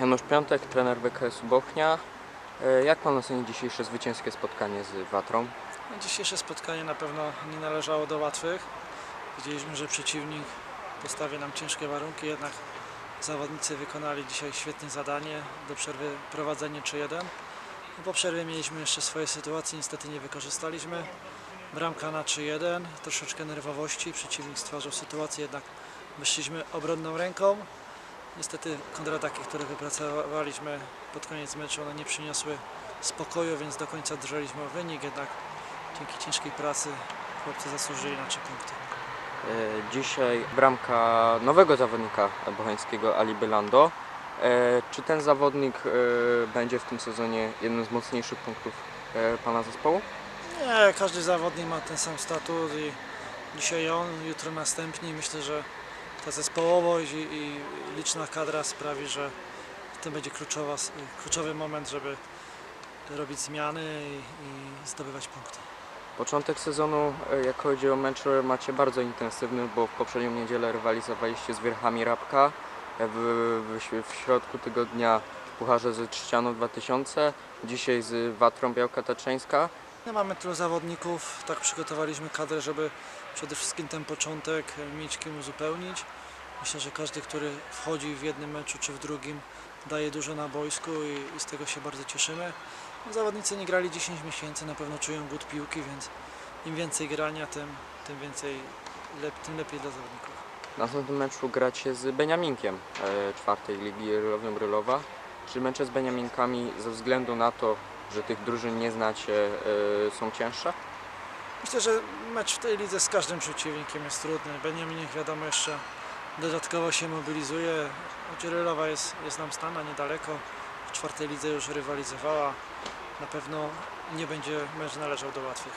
Janusz Piątek, trener BKS-u Bochnia. E, Jak Pan oceni dzisiejsze zwycięskie spotkanie z Watrą? Dzisiejsze spotkanie na pewno nie należało do łatwych. Wiedzieliśmy, że przeciwnik postawia nam ciężkie warunki, jednak zawodnicy wykonali dzisiaj świetnie zadanie. Do przerwy prowadzenie 3-1. No, Po przerwie mieliśmy jeszcze swoje sytuacje, niestety nie wykorzystaliśmy. Bramka na 3-1, troszeczkę nerwowości, przeciwnik stwarzał sytuację, jednak wyszliśmy obronną ręką. Niestety kontrataki, które wypracowaliśmy pod koniec meczu, one nie przyniosły spokoju, więc do końca drżeliśmy o wynik, jednak dzięki ciężkiej pracy chłopcy zasłużyli na trzy punkty. E, Dzisiaj bramka nowego zawodnika bocheńskiego Ali Bylando. E, Czy ten zawodnik e, będzie w tym sezonie jednym z mocniejszych punktów Pana zespołu? Nie, każdy zawodnik ma ten sam statut i dzisiaj on, jutro następni. Myślę, że ta zespołowość i, i liczna kadra sprawi, że to będzie kluczowa, kluczowy moment, żeby robić zmiany i, i zdobywać punkty. Początek sezonu, e, jak chodzi o mecze, macie bardzo intensywny, bo w poprzednią niedzielę rywalizowaliście z Wierchami Rabka. e, W, w, w środku tygodnia w Pucharze z Trzcianu 2000, dzisiaj z Watrą Białka Tatrzańska. No, mamy tylu zawodników, tak przygotowaliśmy kadrę, żeby przede wszystkim ten początek mieć kim uzupełnić. Myślę, że każdy, który wchodzi w jednym meczu czy w drugim, daje dużo na boisku i, i z tego się bardzo cieszymy. No, zawodnicy nie grali 10 miesięcy, na pewno czują głód piłki, więc im więcej grania, tym, tym więcej, lep, tym lepiej dla zawodników. W następnym meczu gracie z Beniaminkiem e, czwartej ligi Rylowią Rylowa. Czy mecze z Beniaminkami ze względu na to, że tych drużyn nie znacie, e, są cięższe? Myślę, że mecz w tej lidze z każdym przeciwnikiem jest trudny. Beniaminek wiadomo jeszcze dodatkowo się mobilizuje. Rylowa jest, jest nam stana niedaleko. W czwartej lidze już rywalizowała. Na pewno nie będzie mecz należał do łatwych.